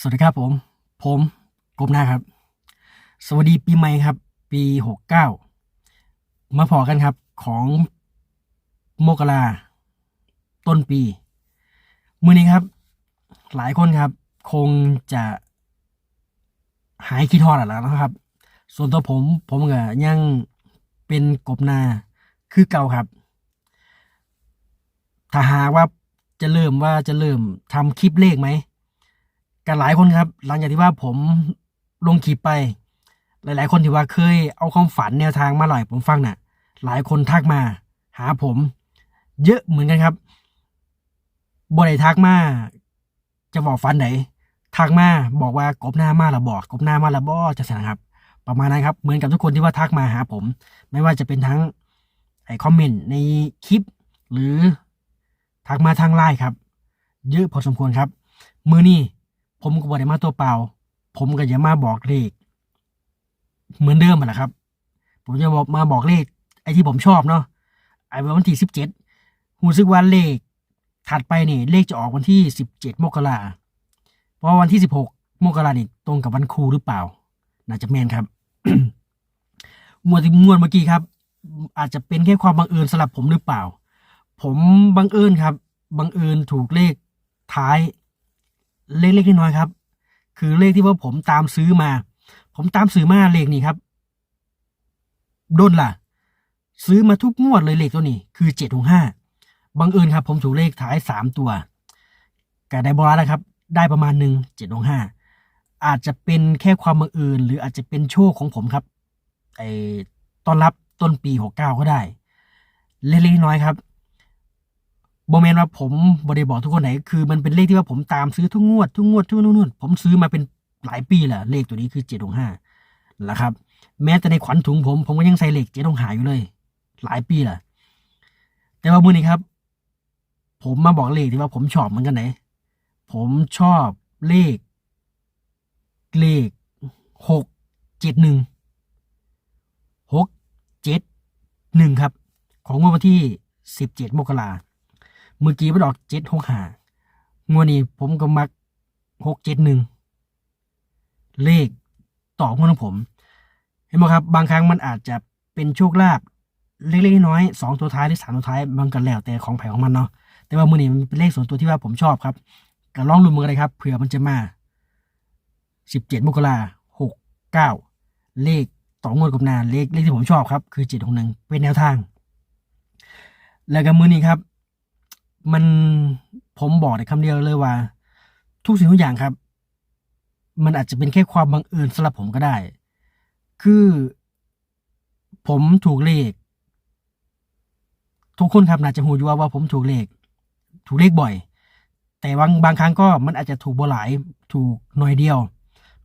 สวัสดีครับผม ผมกบหน้าครับ สวัสดีปีใหม่ครับ ปีหกเก้ามาพอกันครับของโมกราต้นปี มือนี้ครับ หลายคนครับ คงจะหายคิดทอดแล้วนะครับ ส่วนตัวผมผมก็ยังเป็นกบนาคือเก่าครับ ถ้าหากว่าจะเริ่มว่าจะเริ่มทำคลิปเลขไหม กันหลายคนครับ หลังจากที่ว่าผมลงคลิปไป หลาย ๆ คนที่ว่าเคยเอาความฝันแนวทางมาหล่อยผมฟังน่ะ หลายคนทักมา หาผม เยอะเหมือนกันครับบ่ได้ทักมา จะบอกฝันไหนทักมาบอกว่ากบหน้ามาละบอกกบหน้ามาละบอจะสนะครับ ประมาณนั้นครับ เหมือนกับทุกคนที่ว่าทักมาหาผม ไม่ว่าจะเป็นทั้งไอคอมเมนต์ในคลิป หรือทักมาทางไลน์ครับ เยอะพอสมควรครับ มือนี้ ผมก็บอกได้มาตัวเปล่า ผมก็จะมาบอกเลข เหมือนเดิมแหละครับ ผมจะบอกมาบอกเลข ไอ้ที่ผมชอบเนาะไอ้วันที่สิบเจ็ดหูซึกว่าเลข ถัดไปนี่เลขจะออกวันที่สิบเจ็ดมกราเพราะวันที่สิบหกมกรานี่ตรงกับวันครูหรือเปล่า น่าจะแมนครับมวดที่มวดเมื่อกี้ครับ อาจจะเป็นแค่ความบังเอิญสำหรับผมหรือเปล่า ผมบังเอิญครับ บังเอิญถูกเลขท้าย เล็กๆน้อยๆครับ คือเลขที่ว่าผมตามซื้อมา ผมตามซื้อมาเลขนี้ครับโดนล่ะ ซื้อมาทุกงวดเลยเลขตัวนี้ คือเจ็ดหกห้าบังเอิญครับ ผมถูกเลขท้ายสามตัวก็ได้บอลแล้วครับ ได้ประมาณหนึ่งเจ็ดหกห้าอาจจะเป็นแค่ความบังเอิญหรืออาจจะเป็นโชคของผมครับไอต้อนรับต้นปีหกเก้าก็ได้ เล็กๆน้อยครับ โบแมนว่าผมบริบอกทุกคนไหนคือมันเป็นเลขที่ว่าผมตามซื้อทุกงวดทุกงวดทุกนู่นนู่นผมซื้อมาเป็นหลายปีแหละเลขตัวนี้คือเจ็ดหกห้าแหละครับ แม้แต่ในขวัญถุงผม ผมก็ยังใส่เลขเจ็ดหกหาอยู่เลย หลายปีแหละแต่ว่ามือนี้ครับ ผมมาบอกเลขที่ว่าผมชอบเหมือนกันไหน ผมชอบเลข เลขหกเจ็ดหนึ่งหกเจ็ดหนึ่งครับ ของงวดวันที่สิบเจ็ดมกรา เมื่อกี้มันออกเจ็ดหกหางวดนี้ผมก็มักหกเจ็ดหนึ่งเลขต่องวดของผม เห็นไหมครับ บางครั้งมันอาจจะเป็นโชคลาภเล็กๆน้อยๆสองตัวท้ายหรือสามตัวท้ายมันก็แล้วแต่ของไผ่ของมันเนาะแต่ว่ามือนี้มันเป็นเลขส่วนตัวที่ว่าผมชอบครับก็ลองลุ้นมือเลยครับเผื่อมันจะมาสิบเจ็ดมกราหกเก้าเลขต่องวดกับนาเลขเลขที่ผมชอบครับ คือเจ็ดหกหนึ่งเป็นแนวทาง แล้วก็มือนี้ครับ มันผมบอกในคำเดียวเลยว่า ทุกสิ่งทุกอย่างครับ มันอาจจะเป็นแค่ความบังเอิญสำหรับผมก็ได้ คือผมถูกเลข ทุกคนครับน่าจะหูอยู่ว่าว่าผมถูกเลข ถูกเลขบ่อย แต่บางบางครั้งก็มันอาจจะถูกบ่หลาย ถูกหน่อยเดียว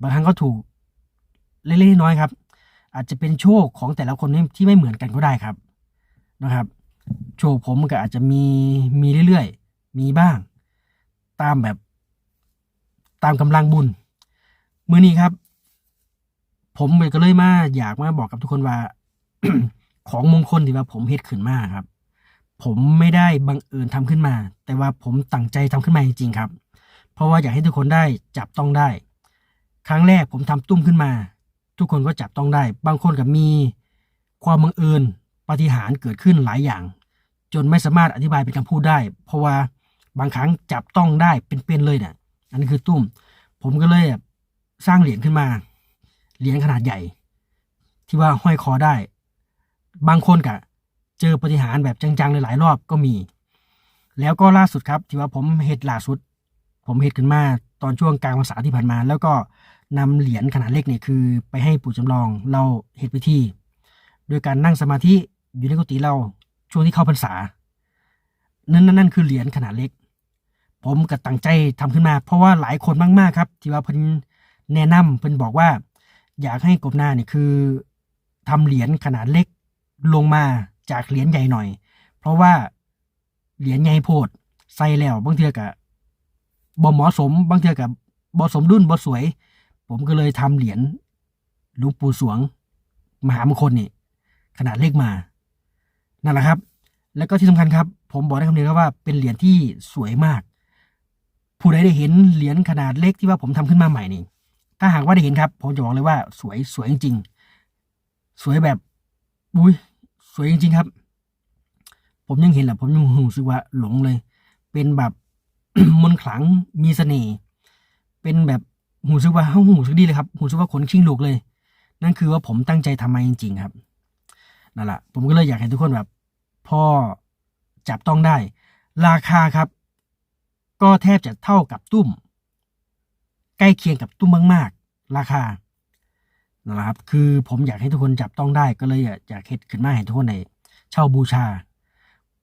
บางครั้งก็ถูกเล็กๆน้อยๆครับ อาจจะเป็นโชคของแต่ละคนที่ไม่เหมือนกันก็ได้ครับนะครับ โชคผมก็อาจจะมีมีเรื่อยๆ มีบ้าง ตามแบบตามกำลังบุญ มือนี้ครับ ผมก็เลยมาอยากมาบอกกับทุกคนว่า ของมงคลที่ว่าผมเฮ็ดขึ้นมาครับ ผมไม่ได้บังเอิญทำขึ้นมา แต่ว่าผมตั้งใจทำขึ้นมาจริงๆครับ เพราะว่าอยากให้ทุกคนได้จับต้องได้ ครั้งแรกผมทำตุ้มขึ้นมา ทุกคนก็จับต้องได้ บางคนกับมีความบังเอิญ ปาฏิหารย์เกิดขึ้นหลายอย่าง จนไม่สามารถอธิบายเป็นคำพูดได้ เพราะว่าบางครั้งจับต้องได้เป็นๆเลยเนี่ยอันนี้คือตุ้ม ผมก็เลยสร้างเหรียญขึ้นมา เหรียญขนาดใหญ่ ที่ว่าห้อยคอได้ บางคนกะเจอปฏิหารแบบจังๆหลายรอบก็มี แล้วก็ล่าสุดครับ ที่ว่าผมเฮ็ดล่าสุด ผมเฮ็ดขึ้นมาตอนช่วงกลางภาษาที่ผ่านมา แล้วก็นำเหรียญขนาดเล็กเนี่ยคือ ไปให้ปู่จำลองเราเฮ็ดพิธีโดยการนั่งสมาธิ อยู่ในกุฏิเราช่วงที่เข้าพรรษา นั่นนั่นนั่นคือเหรียญขนาดเล็ก ผมก็ตั้งใจทำขึ้นมา เพราะว่าหลายคนมากๆครับ ที่ว่าเพิ่นแนะนำเพิ่นบอกว่า อยากให้กบหน้าเนี่ยคือทำเหรียญขนาดเล็กลงมาจากเหรียญใหญ่หน่อย เพราะว่าเหรียญใหญ่โพดใส่แล้วบางเทื่อกับบ่เหมาะสม บางเทื่อกับบ่สมดุลบ่สวย ผมก็เลยทำเหรียญหลวงปู่สวง มหามงคลนี่ขนาดเล็กมา นั่นแหละครับ แล้วก็ที่สำคัญครับ ผมบอกได้คำเดียวครับว่าเป็นเหรียญที่สวยมาก ผู้ใดได้เห็นเหรียญขนาดเล็กที่ว่าผมทำขึ้นมาใหม่นี่ ถ้าหากว่าได้เห็นครับ ผมจะบอกเลยว่าสวยสวยจริงๆ สวยแบบอุ้ยสวยจริง ๆ ครับ ผมยังเห็นแหละผมยังรู้สึกว่าหลงเลย เป็นแบบมนขลังมีเสน่ห์เป็นแบบหูสึกว่าหูสึกดีเลยครับหูสึกว่าขนชิงลูกเลย นั่นคือว่าผมตั้งใจทำมาจริง ๆ ครับ นั่นแหละผมก็เลยอยากให้ทุกคนแบบพ่อจับต้องได้ ราคาครับ ก็แทบจะเท่ากับตุ้ม ใกล้เคียงกับตุ้มมากๆ ราคานะครับ คือผมอยากให้ทุกคนจับต้องได้ก็เลยอยากเฮ็ดขึ้นมาให้ทุกคนในเช่าบูชา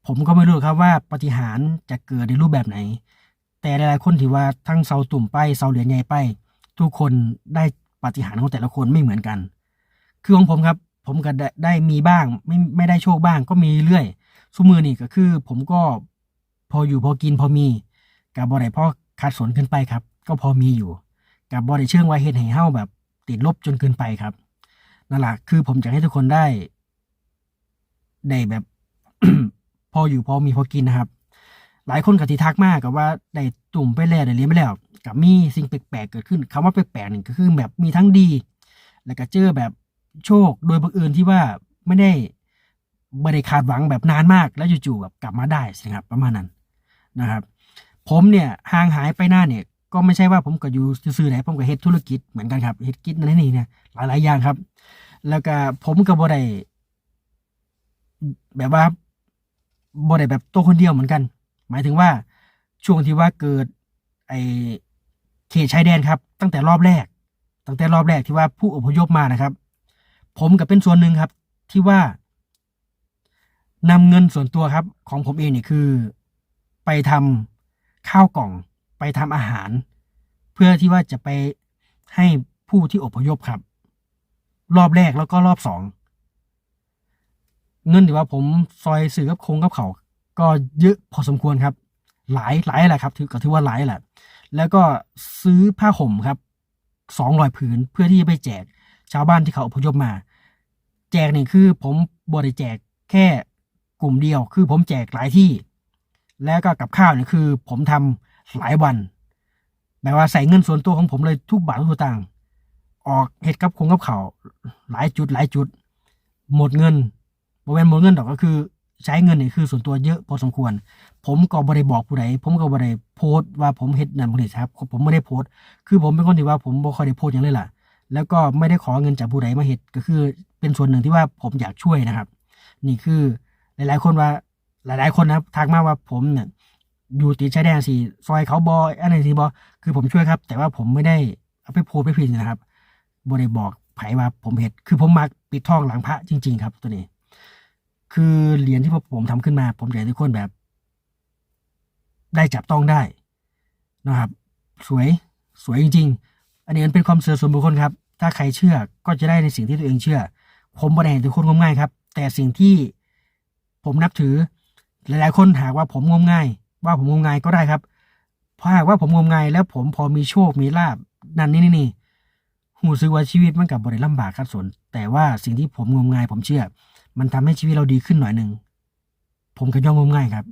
ผมก็ไม่รู้ครับว่าปฏิหารจะเกิดในรูปแบบไหน แต่หลายๆคนที่ว่าทั้งเสาตุ่มไปเสาเหรียญใหญ่ไป ทุกคนได้ปฏิหารของแต่ละคนไม่เหมือนกัน คือของผมครับ ผมก็ได้ได้มีบ้าง ไม่ไม่ได้โชคบ้างก็มีเรื่อยสุมือนี่ก็คือ ผมก็พออยู่พอกินพอมีกับบอได้พอขาดสนขึ้นไปครับ ก็พอมีอยู่ กับบอได้เชื่องว่าเฮ็ดให้เฮาแบบ ติดลบจนเกินไปครับนั่นแหละคือผมอยากให้ทุกคนได้ ได้แบบ พออยู่พอมีพอกินนะครับ หลายคนก็ที่ทักมากกับว่าได้ตุ่มไปแล้วได้เลี้ยงไปแล้วกับมีสิ่งแปลกๆเกิดขึ้นคำว่าแปลกๆนี่ก็คือแบบมีทั้งดี แล้วก็เจอแบบ โชคโดยบังเอิญที่ว่าไม่ได้ไม่ได้คาดหวังแบบนานมาก แล้วจู่ๆแบบกลับมาได้สิครับ ประมาณนั้นนะครับ ผมเนี่ยห่างหายไปหน้าเนี่ย ก็ไม่ใช่ว่าผมก็อยู่ซื่อไหนผมก็เฮ็ดธุรกิจเหมือนกันครับเฮ็ดกิจนั่นนี่เนี่ยหลายๆอย่างครับ แล้วก็ผมก็บ่ได้แบบว่าบ่ได้แบบตัวคนเดียวเหมือนกัน หมายถึงว่าช่วงที่ว่าเกิดไอเขตชายแดนครับ ตั้งแต่รอบแรก ตั้งแต่รอบแรกที่ว่าผู้อพยพมานะครับ ผมกับเป็นส่วนหนึ่งครับ ที่ว่านำเงินส่วนตัวครับ ของผมเองเนี่ยคือ ไปทำข้าวกล่อง ไปทำอาหาร เพื่อที่ว่าจะไปให้ผู้ที่อพยพครับ รอบแรกแล้วก็รอบสองเงินที่ว่าผมซอยสื่อกับโคงกับเขา ก็เยอะพอสมควรครับ หลายหลายแหละครับถือก็ถือว่าหลายแหละ แล้วก็ซื้อผ้าห่มครับสองรอยผืนเพื่อที่จะไปแจกชาวบ้านที่เขาอพยพมา แจกนี่คือผมบริแจกแค่กลุ่มเดียว คือผมแจกหลายที่ แล้วก็กับข้าวนี่คือ ผมทำหลายวันแบบว่าใส่เงินส่วนตัวของผมเลยทุกบาททุกตางค์ออกเห็ดกับคงกับเขาหลายจุดหลายจุด หมดเงินบริเวณหมดเงินดอกก็คือ ใช้เงินนี่คือส่วนตัวเยอะพอสมควร ผมก็บ่ได้บอกผู้ใดผมก็บ่ได้โพสต์ว่าผมเฮ็ดนั่นบ่ได้ครับ ผมไม่ได้โพสต์คือผมเป็นคนที่ว่าผมบ่ค่อยได้โพสต์หยังเลยล่ะ แล้วก็ไม่ได้ขอเงินจากผู้ใดมาเฮ็ดก็คือเป็นส่วนหนึ่งที่ว่าผมอยากช่วยนะครับ นี่คือหลาย ๆ คนว่าหลาย ๆ คนนะครับทักมาว่าผมเนี่ยอยู่ติดชายแดนสิซอยเขาบอยอะไรสิบอคือผมช่วยครับ แต่ว่าผมไม่ได้เอาไปโพสไปพิมพ์นะครับบ่ได้บอกไผว่าผมเฮ็ดคือผมมักปิดทองหลังพระจริง ๆ ครับ ตัวนี้ คือเหรียญที่ผมทำขึ้นมา ผมอยากให้ทุกคนแบบ ได้จับต้องได้นะครับ สวยสวยจริง ๆ อันนี้มันเป็นความเชื่อส่วนบุคคลครับ ถ้าใครเชื่อก็จะได้ในสิ่งที่ตัวเองเชื่อ ผมบ่ได้ให้ทุกคนงมง่ายครับ แต่สิ่งที่ผมนับถือ หลาย ๆ คนหากว่าผมงมง่าย ว่าผมงมง่ายก็ได้ครับ เพราะหากว่าผมงมง่ายแล้วผมพอมีโชคมีลาบนั่นนี่นี่นี่หูซึกว่าชีวิตมันกับบริลำบากครับส่วน แต่ว่าสิ่งที่ผมงมง่าย ผมเชื่อ มันทำให้ชีวิตเราดีขึ้นหน่อยหนึ่งผมก็ย่อมงมง่ายครับ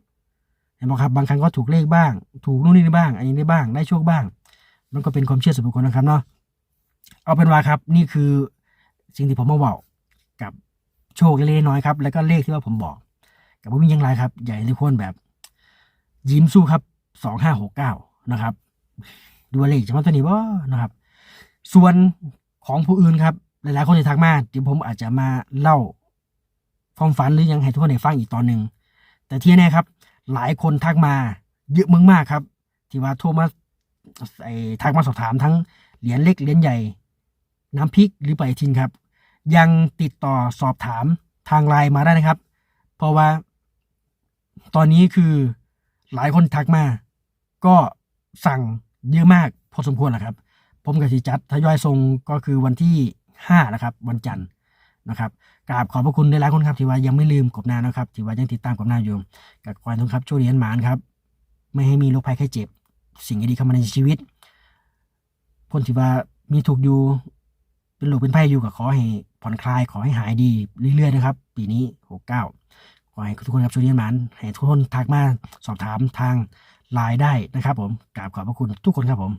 เห็นไหมครับบางครั้งก็ถูกเลขบ้าง ถูกนู่นนี่บ้าง อันนี้ได้บ้างได้โชคบ้าง มันก็เป็นความเชื่อส่วนบุคคลนะครับเนาะเอาเป็นว่าครับ นี่คือสิ่งที่ผมมาบอกกับโชคเล็กน้อยครับ แล้วก็เลขที่ว่าผมบอก กับผมมียังไรครับ ใหญ่ทุกคนแบบ ยิ้มสู้ครับสองห้าหกเก้านะครับ ดูเลขจะมาตัวนี้ว่านะครับ ส่วนของผู้อื่นครับ หลายๆ คนที่ทักมาเดี๋ยวผมอาจจะมาเล่าความฝันหรือยังให้ทุกคนได้ฟังอีกตอนหนึ่งแต่ที่แน่ครับ หลายคนทักมาเยอะมากๆครับ ที่ว่าโทรมา ไอ้ทักมาสอบถามทั้งเหรียญเล็กเหรียญใหญ่ น้ำพริกหรือปฏิทินครับ ยังติดต่อสอบถามทางไลน์มาได้นะครับ เพราะว่า ตอนนี้คือหลายคนทักมา ก็สั่งเยอะมากพอสมควรแหละครับ ผมกับสิจัดทยอยส่งก็คือวันที่ห้านะครับ วันจันทร์นะครับกราบขอบพระคุณหลายคนครับที่ว่ายังไม่ลืมกบหน้านะครับที่ว่ายังติดตามกบหน้าอยู่กับควายทุกครับช่วยเรียนหมานครับ ไม่ให้มีโรคภัยไข้เจ็บ สิ่งดีๆเข้ามาในชีวิต คนที่ว่ามีถูกอยู่ เป็นหลูกเป็นไพ่อยู่ก็ขอให้ผ่อนคลายขอให้หายดีเรื่อยๆนะครับ ปีนี้หกเก้าขอให้ทุกคนครับช่วยเรียงหมานให้ทุกคนทักมาสอบถามทางไลน์ได้นะครับ ผมกราบขอบพระคุณทุกคนครับผม